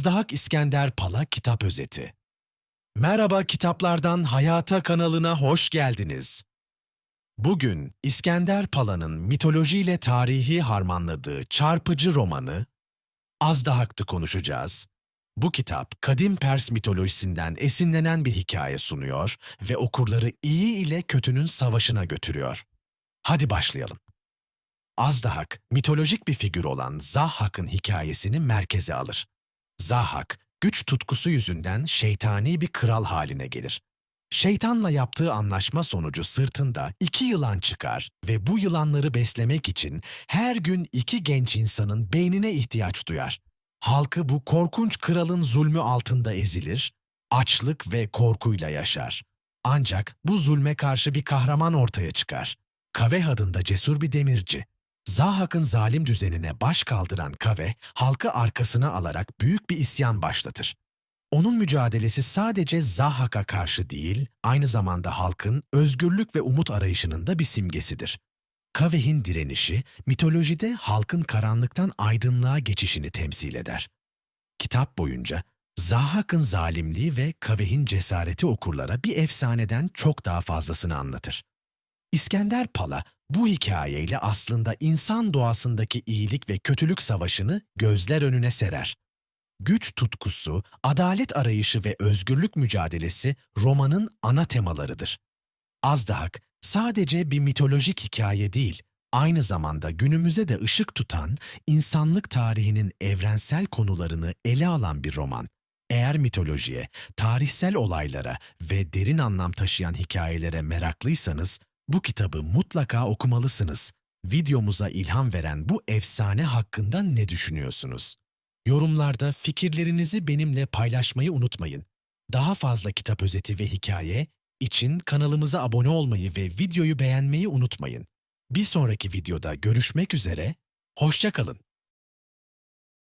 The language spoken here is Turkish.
Azdahak İskender Pala Kitap Özeti Merhaba Kitaplardan Hayata kanalına hoş geldiniz. Bugün İskender Pala'nın mitolojiyle tarihi harmanladığı çarpıcı romanı Azdahak'tı konuşacağız. Bu kitap, kadim Pers mitolojisinden esinlenen bir hikaye sunuyor ve okurları iyi ile kötünün savaşına götürüyor. Hadi başlayalım. Azdahak, mitolojik bir figür olan Zahhak'ın hikayesini merkeze alır. Zahhak, güç tutkusu yüzünden şeytani bir kral haline gelir. Şeytanla yaptığı anlaşma sonucu sırtında iki yılan çıkar ve bu yılanları beslemek için her gün iki genç insanın beynine ihtiyaç duyar. Halkı bu korkunç kralın zulmü altında ezilir, açlık ve korkuyla yaşar. Ancak bu zulme karşı bir kahraman ortaya çıkar. Kaveh adında cesur bir demirci. Zahak'ın zalim düzenine baş kaldıran Kave, halkı arkasına alarak büyük bir isyan başlatır. Onun mücadelesi sadece Zahak'a karşı değil, aynı zamanda halkın özgürlük ve umut arayışının da bir simgesidir. Kaveh'in direnişi, mitolojide halkın karanlıktan aydınlığa geçişini temsil eder. Kitap boyunca Zahak'ın zalimliği ve Kaveh'in cesareti okurlara bir efsaneden çok daha fazlasını anlatır. İskender Pala bu hikayeyle aslında insan doğasındaki iyilik ve kötülük savaşını gözler önüne serer. Güç tutkusu, adalet arayışı ve özgürlük mücadelesi romanın ana temalarıdır. Azdahak sadece bir mitolojik hikaye değil, aynı zamanda günümüze de ışık tutan, insanlık tarihinin evrensel konularını ele alan bir roman. Eğer mitolojiye, tarihsel olaylara ve derin anlam taşıyan hikayelere meraklıysanız, bu kitabı mutlaka okumalısınız. Videomuza ilham veren bu efsane hakkında ne düşünüyorsunuz? Yorumlarda fikirlerinizi benimle paylaşmayı unutmayın. Daha fazla kitap özeti ve hikaye için kanalımıza abone olmayı ve videoyu beğenmeyi unutmayın. Bir sonraki videoda görüşmek üzere, hoşça kalın.